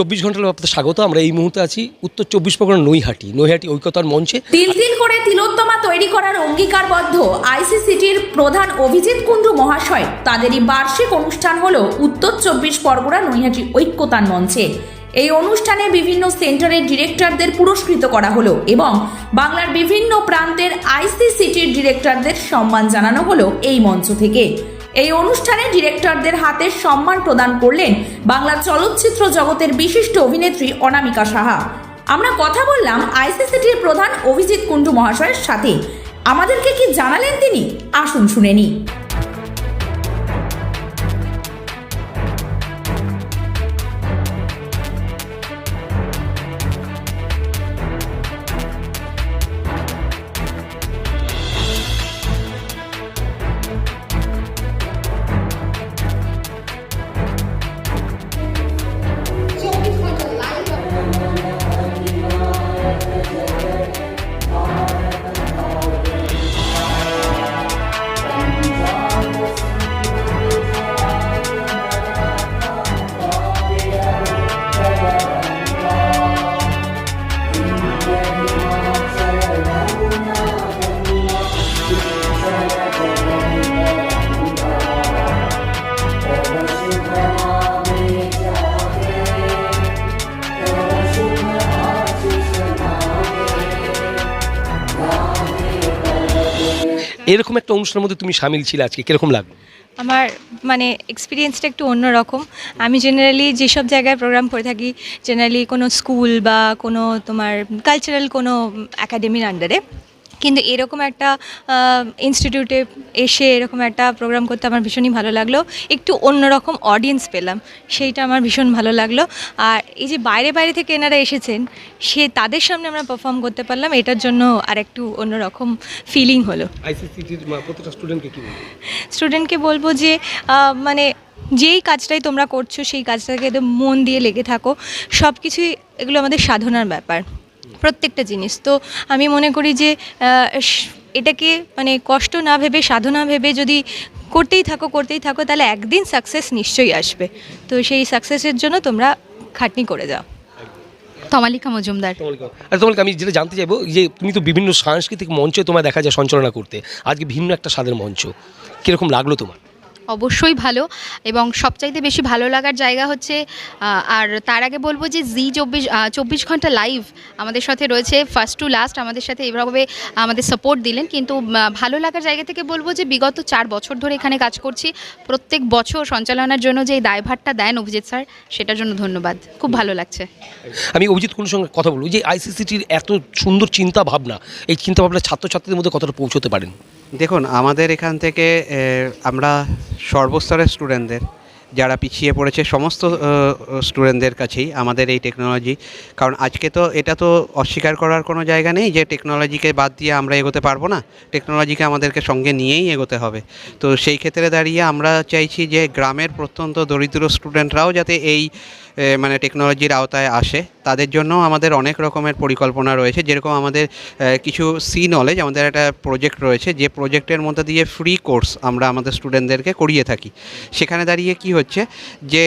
চব্বিশ ঘণ্টার আপনাদের স্বাগত, আমরা এই মুহূর্তে আছি উত্তর চব্বিশ পরগনা নৈহাটি নৈহাটি ঐক্যতার মঞ্চে। তিল তিল করে তিলোত্তমা তৈরি করার অঙ্গীকারবদ্ধ আইসিসিটির প্রধান অভিজিৎ কুণ্ডু মহাশয়, তাদেরই বার্ষিক অনুষ্ঠান হল উত্তর চব্বিশ পরগনা নৈহাটি ঐক্যতান মঞ্চে। এই অনুষ্ঠানে বিভিন্ন সেন্টারের ডিরেক্টরদের পুরস্কৃত করা হলো এবং বাংলার বিভিন্ন প্রান্তের আইসিসিটির ডিরেক্টরদের সম্মান জানানো হলো এই মঞ্চ থেকে। এই অনুষ্ঠানে ডিরেক্টরদের হাতে সম্মান প্রদান করলেন বাংলা চলচ্চিত্র জগতের বিশিষ্ট অভিনেত্রী অনামিকা সাহা। আমরা কথা বললাম আইসিসিটির প্রধান অভিজিৎ কুণ্ডু মহাশয়ের সাথে। আমাদেরকে কি জানালেন তিনি? আসুন শুনে নিই। এরকম একটা অনুষ্ঠানের মধ্যে তুমি সামিল ছিল আজকে, কীরকম লাগল? আমার মানে এক্সপিরিয়েন্সটা একটু অন্যরকম। আমি জেনারেলি যেসব জায়গায় প্রোগ্রাম করে থাকি জেনারেলি কোনো স্কুল বা কোনো তোমার কালচারাল কোনো একাডেমির আন্ডারে কিন্তু এরকম একটা ইনস্টিটিউটে এসে এরকম একটা প্রোগ্রাম করতে আমার ভীষণই ভালো লাগল। একটু অন্যরকম অডিয়েন্স পেলাম সেইটা আমার ভীষণ ভালো লাগল। আর এই যে বাইরে বাইরে থেকে এনারা এসেছেন সে তাদের সামনে আমরা পারফর্ম করতে পারলাম এটার জন্য আর একটু অন্যরকম ফিলিং হলো। স্টুডেন্টকে বলব? যে মানে যেই কাজটাই তোমরা করছ সেই কাজটাকে মন দিয়ে লেগে থাকো। সব কিছুই এগুলো আমাদের সাধনার ব্যাপার। প্রত্যেকটা জিনিস। তো আমি মনে করি যে এটাকে মানে কষ্ট না ভেবে সাধনা ভেবে যদি করতেই থাকো করতেই থাকো তাহলে একদিন সাকসেস নিশ্চয়ই আসবে। তো সেই সাকসেসের জন্য তোমরা খাটনি করে যাও। তমালিকা মজুমদার। আর তোমাকে আমি যেটা জানতে চাইব যে তুমি তো বিভিন্ন সাংস্কৃতিক মঞ্চে তোমার দেখা যায় সঞ্চালনা করতে। আজকে ভিন্ন একটা স্বাদের মঞ্চ। কীরকম লাগল তোমার? অবশ্যই ভালো এবং সবচাইতে বেশি ভালো লাগার জায়গা হচ্ছে আর তার আগে বলব যে জি চব্বিশ চব্বিশ ঘণ্টা লাইভ আমাদের সাথে রয়েছে ফার্স্ট টু লাস্ট আমাদের সাথে এভাবে, আমাদের সাপোর্ট দিলেন। কিন্তু ভালো লাগার জায়গা থেকে বলব যে বিগত চার বছর ধরে এখানে কাজ করছি। প্রত্যেক বছর সঞ্চালনার জন্য যে দায়ভারটা দেন অভিজিৎ স্যার, সেটার জন্য ধন্যবাদ। খুব ভালো লাগছে। আমি অভিজিৎ কুণ্ডুর সঙ্গে কথা বলব যে আইসিসিটির এত সুন্দর চিন্তা ভাবনা এই চিন্তা ভাবনা ছাত্রছাত্রীদের মধ্যে কতটা পৌঁছতে পারেন? দেখুন, আমাদের এখান থেকে আমরা সর্বস্তরের স্টুডেন্টদের, যারা পিছিয়ে পড়েছে, সমস্ত স্টুডেন্টদের কাছেই আমাদের এই টেকনোলজি। কারণ আজকে তো এটা তো অস্বীকার করার কোনো জায়গা নেই যে, টেকনোলজিকে বাদ দিয়ে আমরা এগোতে পারব না। টেকনোলজিকে আমাদেরকে সঙ্গে নিয়েই এগোতে হবে। তো সেই ক্ষেত্রে দাঁড়িয়ে আমরা চাইছি যে, গ্রামের প্রত্যন্ত দরিদ্র স্টুডেন্টরাও যাতে এই মানে টেকনোলজির আওতায় আসে। তাদের জন্য আমাদের অনেক রকমের পরিকল্পনা রয়েছে। যেরকম আমাদের কিছু সি নলেজ আমাদের একটা প্রজেক্ট রয়েছে, যে প্রজেক্টের মধ্যে দিয়ে ফ্রি কোর্স আমরা আমাদের স্টুডেন্টদেরকে করিয়ে থাকি। সেখানে দাঁড়িয়ে কি হচ্ছে, যে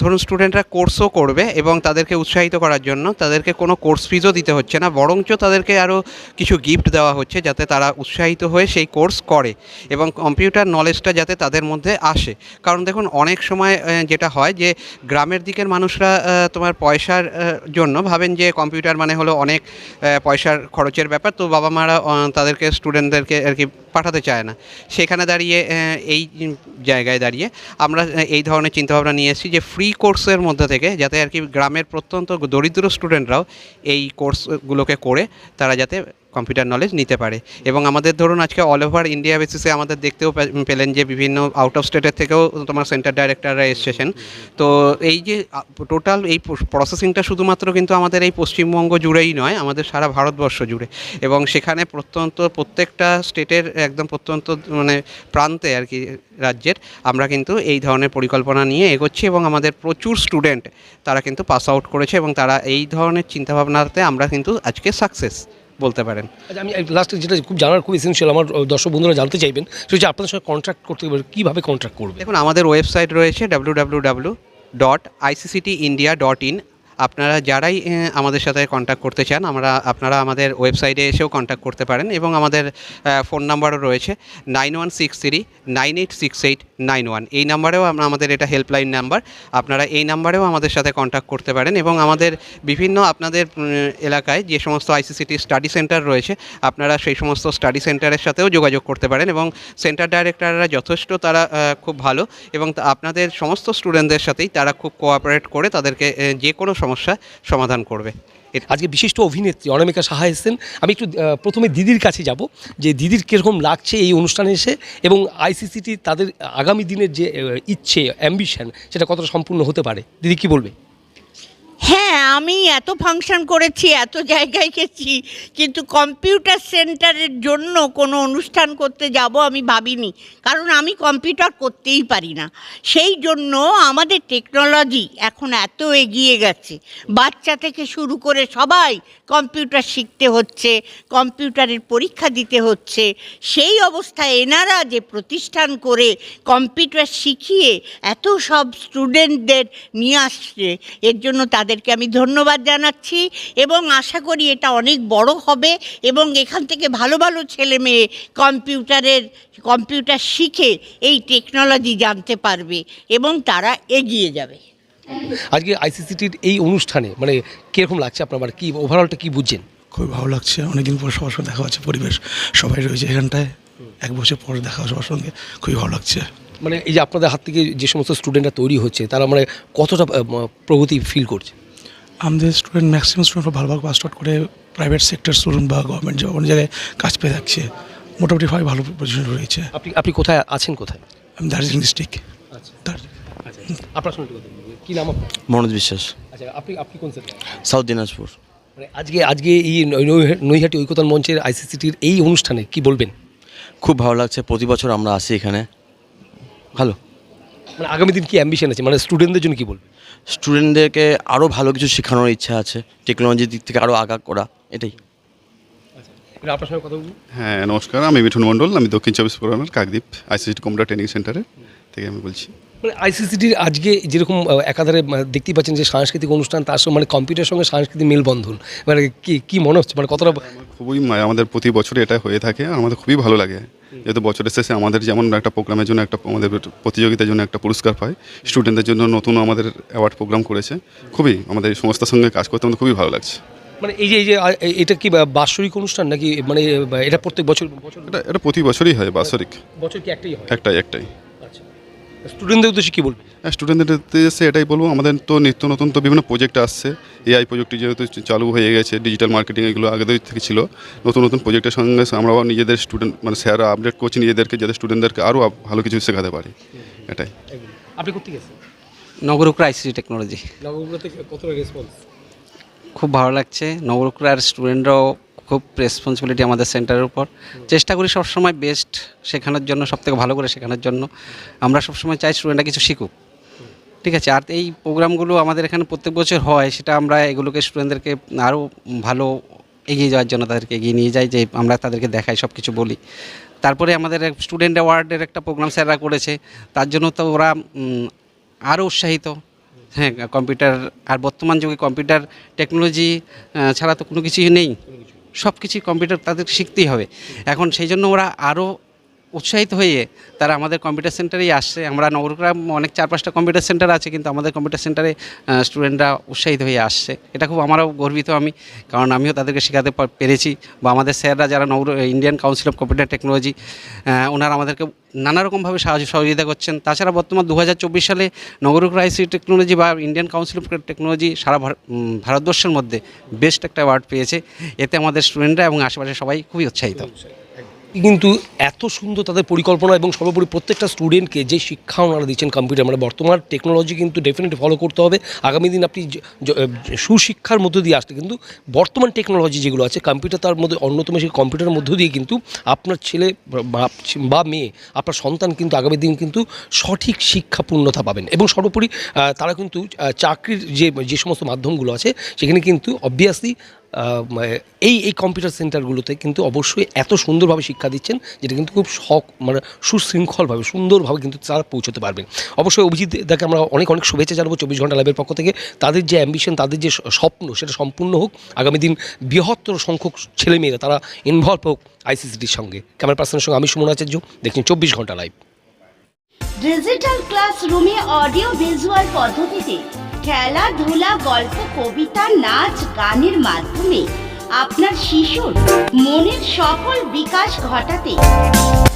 ধরুন স্টুডেন্টরা কোর্সও করবে এবং তাদেরকে উৎসাহিত করার জন্য তাদেরকে কোনো কোর্স ফিজও দিতে হচ্ছে না, বরঞ্চ তাদেরকে আরও কিছু গিফট দেওয়া হচ্ছে যাতে তারা উৎসাহিত হয়ে সেই কোর্স করে এবং কম্পিউটার নলেজটা যাতে তাদের মধ্যে আসে। কারণ দেখুন, অনেক সময় যেটা হয় যে, গ্রামের দিকের মানুষরা তোমার পয়সার জন্য ভাবেন যে কম্পিউটার মানে হলো অনেক পয়সার খরচের ব্যাপার, তো বাবা মারা তাদেরকে স্টুডেন্টদেরকে আর কি পাঠাতে চায় না। সেখানে দাঁড়িয়ে এই জায়গায় দাঁড়িয়ে আমরা এই ধরনের চিন্তাভাবনা নিয়ে এসেছি যে ফ্রি কোর্সের মধ্যে থেকে যাতে আর কি গ্রামের প্রত্যন্ত দরিদ্র স্টুডেন্টরাও এই কোর্সগুলোকে করে, তারা যাতে কম্পিউটার নলেজ নিতে পারে। এবং আমাদের ধরুন আজকে অল ওভার ইন্ডিয়া বেসিসে আমাদের দেখতেও পেলেন যে বিভিন্ন আউট অফ স্টেটের থেকেও তোমার সেন্টার ডাইরেক্টররা এসেছেন। তো এই যে টোটাল এই প্রসেসিংটা শুধুমাত্র কিন্তু আমাদের এই পশ্চিমবঙ্গ জুড়েই নয়, আমাদের সারা ভারতবর্ষ জুড়ে। এবং সেখানে প্রত্যন্ত প্রত্যেকটা স্টেটের একদম প্রত্যন্ত মানে প্রান্তে আর কি রাজ্যের, আমরা কিন্তু এই ধরনের পরিকল্পনা নিয়ে এগোচ্ছি এবং আমাদের প্রচুর স্টুডেন্ট তারা কিন্তু পাস আউট করেছে এবং তারা এই ধরনের চিন্তাভাবনাতে আমরা কিন্তু আজকে সাকসেস বলতে পারেন। আচ্ছা আমি লাস্টে যেটা খুব জানার খুব এসেন্সিয়াল আমার দর্শক বন্ধুরা জানতে চাইবেন সেটা হচ্ছে আপনাদের সঙ্গে কন্ট্রাক্ট করতে গেলে কীভাবে কন্ট্রাক্ট করবে? দেখুন আমাদের ওয়েবসাইট রয়েছে W W W dot ICCT India dot in আপনারা যারাই আমাদের সাথে কন্ট্যাক্ট করতে চান আমরা আপনারা আমাদের ওয়েবসাইটে এসেও কন্ট্যাক্ট করতে পারেন এবং আমাদের ফোন নাম্বারও রয়েছে। Nine one six three nine eight six eight nine one. এই নাম্বারেও আমাদের এটা হেল্পলাইন নাম্বার আপনারা এই নাম্বারেও আমাদের সাথে কন্ট্যাক্ট করতে পারেন এবং আমাদের বিভিন্ন আপনাদের এলাকায় যে সমস্ত আইসিসিটি স্টাডি সেন্টার রয়েছে, আপনারা সেই সমস্ত স্টাডি সেন্টারের সাথেও যোগাযোগ করতে পারেন এবং সেন্টার ডাইরেক্টররা যথেষ্ট তারা খুব ভালো এবং আপনাদের সমস্ত স্টুডেন্টদের সাথেই তারা খুব কোঅপারেট করে তাদেরকে যে কোনো সমস্যা সমাধান করবে। এ- আজকে বিশিষ্ট অভিনেত্রী অনামিকা সাহা এসেছেন। আমি একটু প্রথমে দিদির কাছে যাব, যে দিদির কীরকম লাগছে এই অনুষ্ঠানে এসে এবং আইসিসিটি তাদের আগামী দিনের যে ইচ্ছে অ্যাম্বিশন সেটা কতটা সম্পূর্ণ হতে পারে। দিদি কি বলবে? হ্যাঁ আমি এত ফাংশন করেছি, এত জায়গায় গেছি, কিন্তু কম্পিউটার সেন্টারের জন্য কোনো অনুষ্ঠান করতে যাব আমি ভাবিনি। কারণ আমি কম্পিউটার করতেই পারি না। সেই জন্য আমাদের টেকনোলজি এখন এত এগিয়ে গেছে। বাচ্চা থেকে শুরু করে সবাই কম্পিউটার শিখতে হচ্ছে কম্পিউটারের পরীক্ষা দিতে হচ্ছে। সেই অবস্থায় এনারা যে প্রতিষ্ঠান করে কম্পিউটার শিখিয়ে এত সব স্টুডেন্টদের নিয়ে আসছে, এর জন্য তাদেরকে আমি ধন্যবাদ জানাচ্ছি এবং আশা করি এটা অনেক বড় হবে এবং এখান থেকে ভালো ভালো ছেলে মেয়ে কম্পিউটারের কম্পিউটার শিখে এই টেকনোলজি জানতে পারবে এবং তারা এগিয়ে যাবে। আজকে আইসিসিটির এই অনুষ্ঠানে মানে কীরকম লাগছে আপনার মানে কি ওভারঅলটা কি বুঝছেন? খুবই ভালো লাগছে। অনেকদিন পর সবার সঙ্গে দেখা হচ্ছে পরিবেশ সবাই রয়েছে এখানটায়। এক বছর পর দেখা সবার সঙ্গে খুবই ভালো লাগছে। মানে এই যে আপনাদের হাত থেকে যে সমস্ত স্টুডেন্টরা তৈরি হচ্ছে তারা মানে কতটা প্রগতি ফিল করছে? আমাদের স্টুডেন্ট ম্যাক্সিমাম স্টুডেন্ট ভালোভাবে পাস আউট করে প্রাইভেট সেক্টর স্টুডেন্ট বা গভর্নমেন্ট জব অনেক জায়গায় কাজ পেয়ে থাকছে মোটামুটি সবাই ভালো পজিশন রয়েছে। আপনি আপনি কোথায় আছেন কোথায়? আমি দার্জিলিং ডিস্ট্রিক্ট আচ্ছা। দার্জিলিং আচ্ছা। আপনার সঙ্গে। কি নাম মনোজ বিশ্বাস। আচ্ছা আপনি আপনি কোন সাউথ দিনাজপুর। মানে আজকে আজকে এই নৈহাটি ঐকতান মঞ্চের আইসিসিটির এই অনুষ্ঠানে কি বলবেন? খুব ভালো লাগছে। প্রতি বছর আমরা আসি এখানে। ভালো। মানে আগামী দিন কি অ্যাম্বিশন আছে? মানে স্টুডেন্টদের জন্য কি বলবেন? স্টুডেন্টদেরকে আরও ভালো কিছু শেখানোর ইচ্ছা আছে টেকনোলজির দিক থেকে আরও আগা করা এটাই। আপনার সঙ্গে কথা বলব? হ্যাঁ নমস্কার আমি মিঠুন মণ্ডল আমি দক্ষিণ চব্বিশ পরগনার কাকদ্বীপ আইসিসি কম্পিউটার ট্রেনিং সেন্টারে থেকে আমি বলছি। আইসিসিটির আজকে যেরকম একাধারে দেখতেই পাচ্ছেন যে সাংস্কৃতিক অনুষ্ঠান তার সঙ্গে মানে কম্পিউটারের সঙ্গে সাংস্কৃতিক মেলবন্ধন। মানে কি কি মনে হচ্ছে মানে কতটা খুবই আমাদের প্রতি বছরই এটা হয়ে থাকে আর আমাদের খুবই ভালো লাগে। যেহেতু বছরের শেষে আমাদের যেমন একটা প্রোগ্রামের জন্য একটা আমাদের প্রতিযোগিতার জন্য একটা পুরস্কার পায় স্টুডেন্টদের জন্য নতুন আমাদের অ্যাওয়ার্ড প্রোগ্রাম করেছে খুবই আমাদের এই সংস্থার সঙ্গে কাজ করতে আমাদের খুবই ভালো লাগছে। মানে এই যে এই যে এটা কি বাৎসরিক অনুষ্ঠান নাকি মানে এটা প্রত্যেক বছর বছর? এটা এটা প্রতি বছরই হয় বাৎসরিক। বছর কি একটাই হয়? একটাই একটাই। স্টুডেন্টদের উদ্দেশ্যে কি বলবেন স্টুডেন্টদের উদ্দেশ্যে এটাই বলব। আমাদের তো নিত্য নতুন তো বিভিন্ন প্রজেক্ট আসছে। এআই প্রজেক্টটি যেহেতু চালু হয়ে গেছে ডিজিটাল মার্কেটিং এগুলো আগে থেকে ছিল। নতুন নতুন প্রজেক্টের সঙ্গে আমরাও নিজেদের স্টুডেন্ট মানে স্যাররা আপডেট করছি নিজেদেরকে যাতে স্টুডেন্টদেরকে আরও ভালো কিছু শেখাতে পারি। এটাই। আপনি করতে গেছেন নগরুকরা আইসিটি টেকনোলজি নবগ্রহতে কতটা রেসপন্স খুব ভালো লাগছে। নগরুকরার স্টুডেন্টরাও খুব রেসপন্সিবিলিটি আমাদের সেন্টারের উপর। চেষ্টা করি সবসময় বেস্ট শেখানোর জন্য, সবথেকে ভালো করে শেখানোর জন্য। আমরা সবসময় চাই স্টুডেন্টরা কিছু শিখুক। ঠিক আছে? আর এই প্রোগ্রামগুলো আমাদের এখানে প্রত্যেক বছর হয়, সেটা আমরা এগুলোকে স্টুডেন্টদেরকে আরও ভালো এগিয়ে যাওয়ার জন্য তাদেরকে এগিয়ে নিয়ে যাই, যে আমরা তাদেরকে দেখাই সব কিছু বলি। তারপরে আমাদের স্টুডেন্ট অ্যাওয়ার্ডের একটা প্রোগ্রাম স্যাররা করেছে। তার জন্য তো ওরা আরও উৎসাহিত। হ্যাঁ কম্পিউটার আর বর্তমান যুগে কম্পিউটার টেকনোলজি ছাড়া তো কোনো কিছুই নেই। সব কিছুই কম্পিউটার তাদের শিখতেই হবে। এখন সেই জন্য ওরা আরও উৎসাহিত হয়ে তারা আমাদের কম্পিউটার সেন্টারেই আসছে। আমরা নগরগ্রাম অনেক চার পাঁচটা কম্পিউটার সেন্টার আছে, কিন্তু আমাদের কম্পিউটার সেন্টারে স্টুডেন্টরা উৎসাহিত হয়ে আসছে। এটা খুব আমারও গর্বিত আমি, কারণ আমিও তাদেরকে শেখাতে পেরেছি বা আমাদের স্যাররা যারা নগর Indian council of computer technology ওনারা আমাদেরকে নানা রকমভাবে সাহায্য সহযোগিতা করছেন। তাছাড়া বর্তমান দু হাজার চব্বিশ সালে নগরগ্রাম আইসি টেকনোলজি বা ইন্ডিয়ান কাউন্সিল অফ টেকনোলজি সারা ভার- ভারতবর্ষের মধ্যে বেস্ট একটা অ্যাওয়ার্ড পেয়েছে। এতে আমাদের স্টুডেন্টরা এবং আশেপাশে সবাই খুবই উৎসাহিত। কিন্তু এত সুন্দর তাদের পরিকল্পনা এবং সর্বোপরি প্রত্যেকটা স্টুডেন্টকে যে শিক্ষা ওনারা দিচ্ছেন কম্পিউটার মানে বর্তমান টেকনোলজি কিন্তু ডেফিনেটলি ফলো করতে হবে। আগামী দিন আপনি সুশিক্ষার মধ্য দিয়ে আসতে, কিন্তু বর্তমান টেকনোলজি যেগুলো আছে কম্পিউটার তার মধ্যে অন্যতম, সেই কম্পিউটারের মধ্য দিয়ে কিন্তু আপনার ছেলে বা- বা মেয়ে, আপনার সন্তান কিন্তু আগামী দিন কিন্তু সঠিক শিক্ষা পূর্ণতা পাবেন। এবং সর্বোপরি তারা কিন্তু চাকরির যে যে সমস্ত মাধ্যমগুলো আছে, সেখানে কিন্তু অবভিয়াসলি এই এই কম্পিউটার সেন্টারগুলোতে কিন্তু অবশ্যই এত সুন্দরভাবে শিক্ষা দিচ্ছেন, যেটা কিন্তু খুব শখ মানে সুশৃঙ্খলভাবে, সুন্দরভাবে কিন্তু তারা পৌঁছতে পারবেন। অবশ্যই অভিজিৎ দাকে আমরা অনেক অনেক শুভেচ্ছা জানাব চব্বিশ ঘণ্টা লাইভের পক্ষ থেকে। তাদের যে অ্যাম্বিশন তাদের যে স্বপ্ন, সেটা সম্পূর্ণ হোক, আগামী দিন বৃহত্তর সংখ্যক ছেলেমেয়েরা তারা ইনভলভ হোক আইসিসিটির সঙ্গে। ক্যামেরা পার্সনের সঙ্গে আমি সুমন আচার্য, দেখছেন চব্বিশ ঘণ্টা লাইভ ডিজিটাল ক্লাসরুমে অডিও ভিজুয়াল পদ্ধতিতে খেলাধুলা গল্প, কবিতা, নাচ, গানের মাধ্যমে আপনার শিশুর মনের সফল বিকাশ ঘটাতে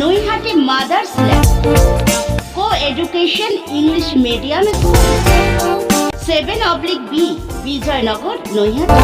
Naihati mothers lab co education English medium school, seven oblique B, Bijoynagar, Naihati.